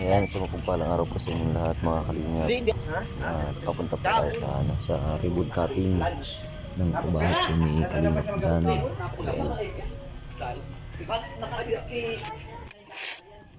Ayan, so mapagpalang araw po sa lahat mga kalingap. At papunta po sa, ano, cutting ng po ni Kalingap Dan. Ayan.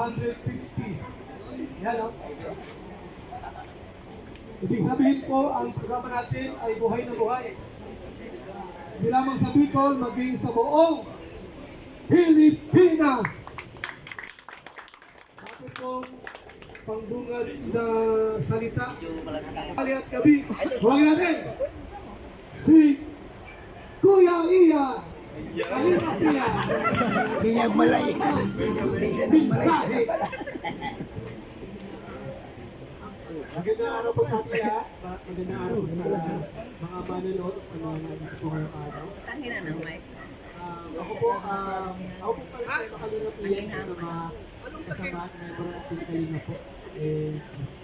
250. Yan o. Ibig sabihin po, ang programa natin ay buhay na buhay. Hindi lamang sa Bicol, maging sa buong Pilipinas. Atin pong pangbungad na salita. Ali at gabi, huwag natin. Si Kuya Iya. Kalina Iya. Biyag malaya. Mensahe. Magandang araw po sa atin lahat. Magandang araw sa mga mananood sa mga ngayong araw. Tangina ng mic. Ako po, um, ako po pala sa Makalingap Iyan sa mga kasama at member ng Team po. Eh,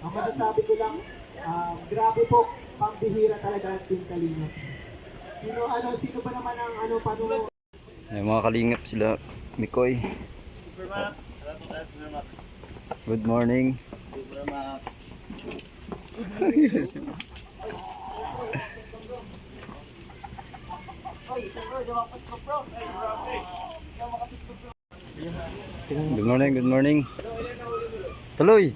ang masasabi ko lang, um, grabe po, pambihira talaga ang Team Kalinga. Sino, ano, sino ba naman ang ano, paano, Ayan, mga kalingap sila. Mikoy. Good morning. Good morning, good morning. Tuloy.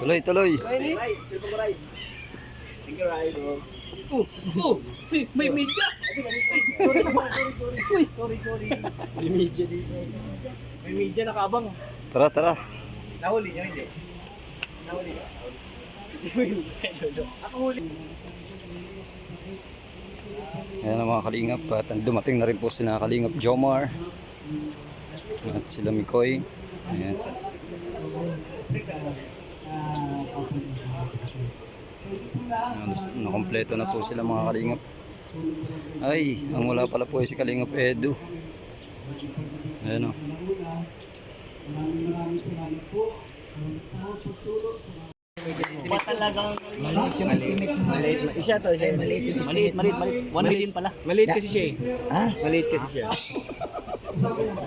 Tuloy, tuloy. May media! May media dito. May media nakabang. Tara, tara. Nahuli niyo, hindi? Nahuli niyo? Ako huli. Ayan ang mga kalingap at dumating na rin po sina kalingap Jomar at sila Mikoy. Ayan, Nakompleto na po sila mga kalingap. Ay, ang wala pala po ay si kalingap Edu. Ayan o. Maliit yung estimate mo. Maliit. Isa to. Isa, maliit yung estimate mo. Maliit, maliit. 1 million pala. Maliit kasi siya eh. Ha? Maliit kasi siya.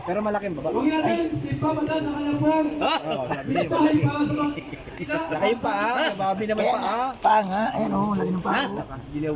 Pero malaking baba. Huwag natin si Papa Dan nakalapang. Mensahe para sa mga Laki yung paa. Mababi naman paa. paa nga. Ayan o, lagi ng paa. oh. Gilaw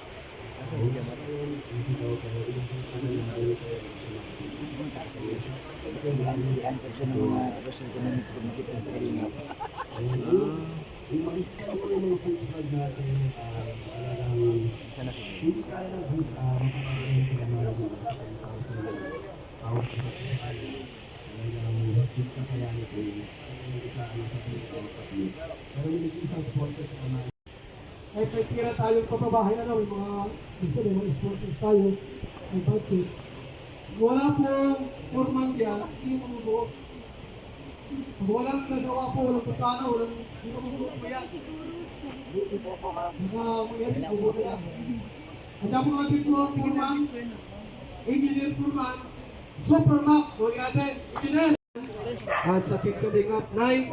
mga views sa 10,000 tawag sa festival. Talagang higit sa kaya nito yun. Hindi sa ano sa festival pati. Pero may nag-isang sponsor sa Kahit may tira tayong papabahay, ano, may mga, gusto may mga sponsors tayo, may budget. Wala pong forman dyan, hindi mo. Pag walang nagawa po, walang pagkana, walang hindi mo buo po yan. Mga mayroon po buo yan. At ang mga dito, Furman, Engineer Furman, Supermac, huwag natin, Engineer. At sa Pit Kalingap, Nay,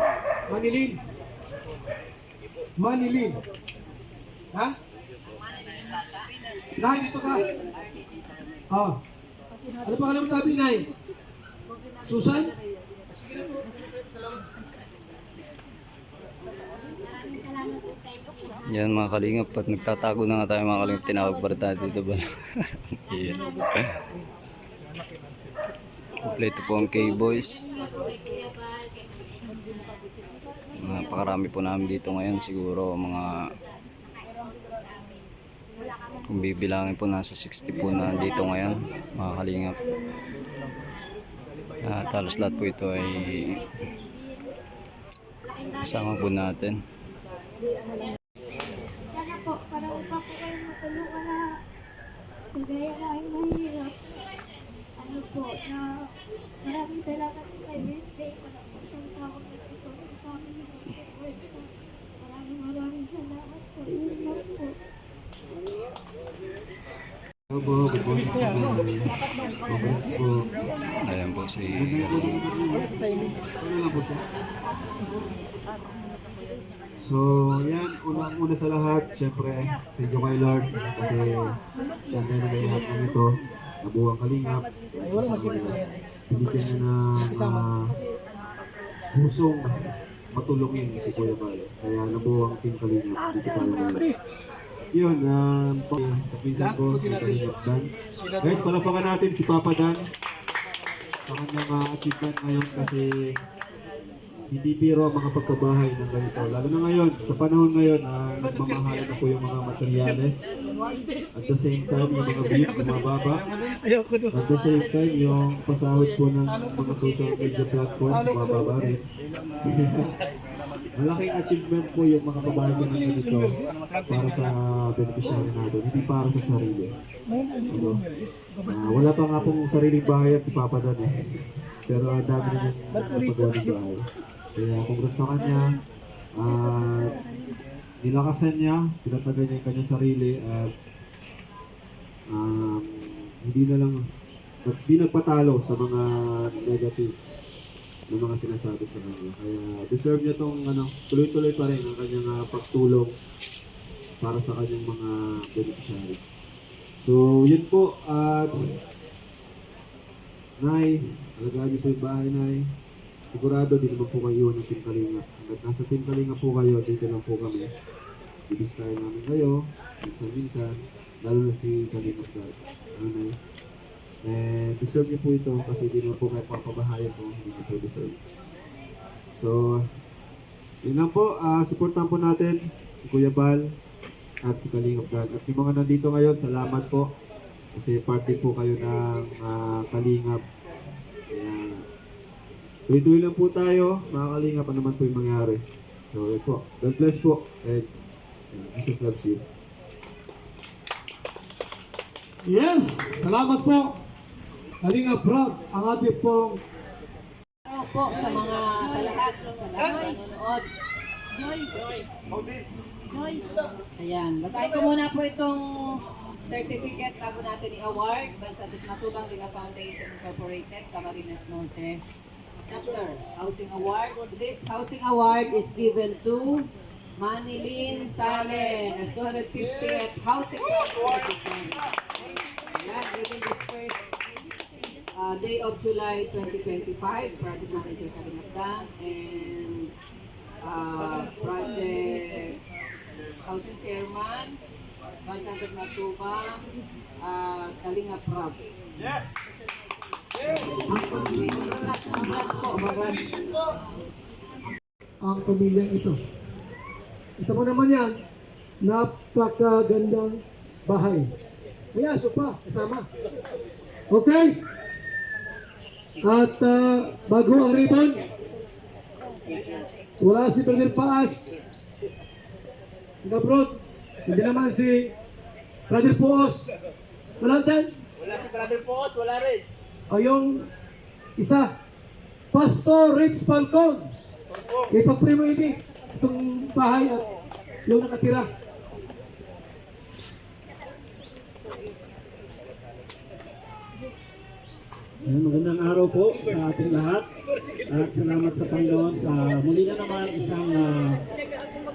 Manilin. Manilin. Ha? Nay, dito ka. Oh. Ano pa kayo tabi, Nay? Susan? Yan mga kalingap, at nagtatago na nga tayo mga kalingap, tinawag pa tayo dito ba? Yan. Kompleto po ang K-Boys. Napakarami po namin dito ngayon, siguro mga kung bibilangin po nasa 60 po na dito ngayon, mga kalingap. At halos lahat po ito ay kasama po natin. Sana po, para upang po kayo matulungan na kagaya na ay mahirap. Ano po, na maraming salamat po kay Miss Faye. Wala po siyang sawang nagtutulong sa amin. Maraming maraming salamat po. Yun po. Ayan po si? So, yan, unang-una sa lahat, syempre, thank you kay Lord kasi siya na may lahat ng ito, nabuwang kalingap. Binigyan niya ng uh, pusong matulungin si Kuya Bal. Kaya nabuwang team kalingap. Dito tayo ngayon. Yun, um, sa pinsan ko, si Kalingap Dan. Guys, palapakan natin si Papa Dan sa kanyang uh, achievement ngayon kasi hindi biro ang mga pagkabahay ng ganito. Lalo na ngayon, sa panahon ngayon, uh, nagmamahalan na po yung mga materyales. At the same time, yung mga views bumababa. At the same time, yung pasahod po ng mga social media platform bumababa rin. Malaking achievement po yung mga kabahay ng ganito para sa beneficiary natin, hindi para sa sarili. Ano? Ah, wala pa nga pong sariling bahay at si Papa Dan eh. Pero ang dami na yung napagawa ng bahay. Kaya congrats sa kanya. Ah, nilakasan niya, pinatagal niya yung kanyang sarili at um, hindi na lang hindi nagpatalo sa mga negative na mga sinasabi sa kanya. Kaya deserve niya tong ano, tuloy-tuloy pa rin ang kanyang ah, pagtulong para sa kanyang mga beneficiaries. So, yun po. At, Nay, alagaan niyo po yung bahay, Nay. Sigurado, di naman po kayo ng Team Kalinga. Hanggat nasa Team Kalinga po kayo, dito lang po kami. Bibis tayo namin kayo, minsan-minsan, lalo na si Kalinga sa ano, Nay. And deserve niyo po ito kasi di naman po kayo papabahayan po, hindi niyo po deserve. So, yun lang po, ah supportan po natin si Kuya Bal at si Kalingap God. At yung mga nandito ngayon, salamat po. Kasi party po kayo ng ah, Kalingap. Kaya, tuloy-tuloy lang po tayo, mga Kalingap, ano man po yung mangyari. So, yun po. God bless po. And Jesus loves you. Yes! Salamat po. Kalinga Prab, ang ating pong Ano po sa mga sa lahat, sa lahat nanonood. Ayan, basahin ko muna po itong certificate bago natin i-award. Bansa Matubang Linga Foundation Incorporated, Camarines Norte. Chapter, Housing Award. This housing award is given to Manilin Salen, as 250th Housing Award. Ayan, given this first uh, day of July 2025, Project Manager Kalimagdang and uh, Project Housing Chairman, Bansagat Matubang, uh, Kalinga Prab. Yes! ang pamilyang ito. Ito mo naman yan, napakagandang bahay. May aso pa, kasama. Okay? At ah, bago ang ribbon, wala si Brother Paas. Gabrot, hindi naman si Brother Puos. Wala dyan? Wala si Brother Puos, wala rin. O yung isa, Pastor Rich Falcon. Ipag-pray mo ini, itong bahay at yung nakatira. Ayan, magandang araw po sa ating lahat at salamat sa Panginoon sa muli na naman isang ah,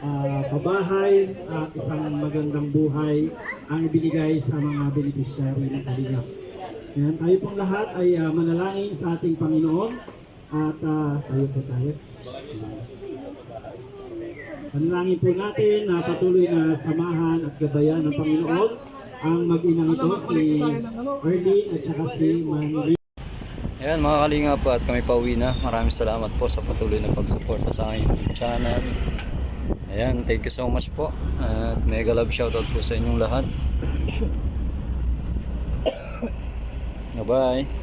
ah, pabahay at isang magandang buhay ang ibinigay sa mga beneficiary ng Kalinga. Ayan, tayo pong lahat ay ah, manalangin sa ating Panginoon at ah, tayo po tayo. Panalangin po natin na patuloy na samahan at gabayan ng Panginoon ang mag-inang ito si Ernie at saka si Manny. Ayan mga kalinga po at kami pauwi na. Maraming salamat po sa patuloy na pagsuporta sa aking channel. Ayan, thank you so much po. At mega love shoutout po sa inyong lahat. Bye-bye.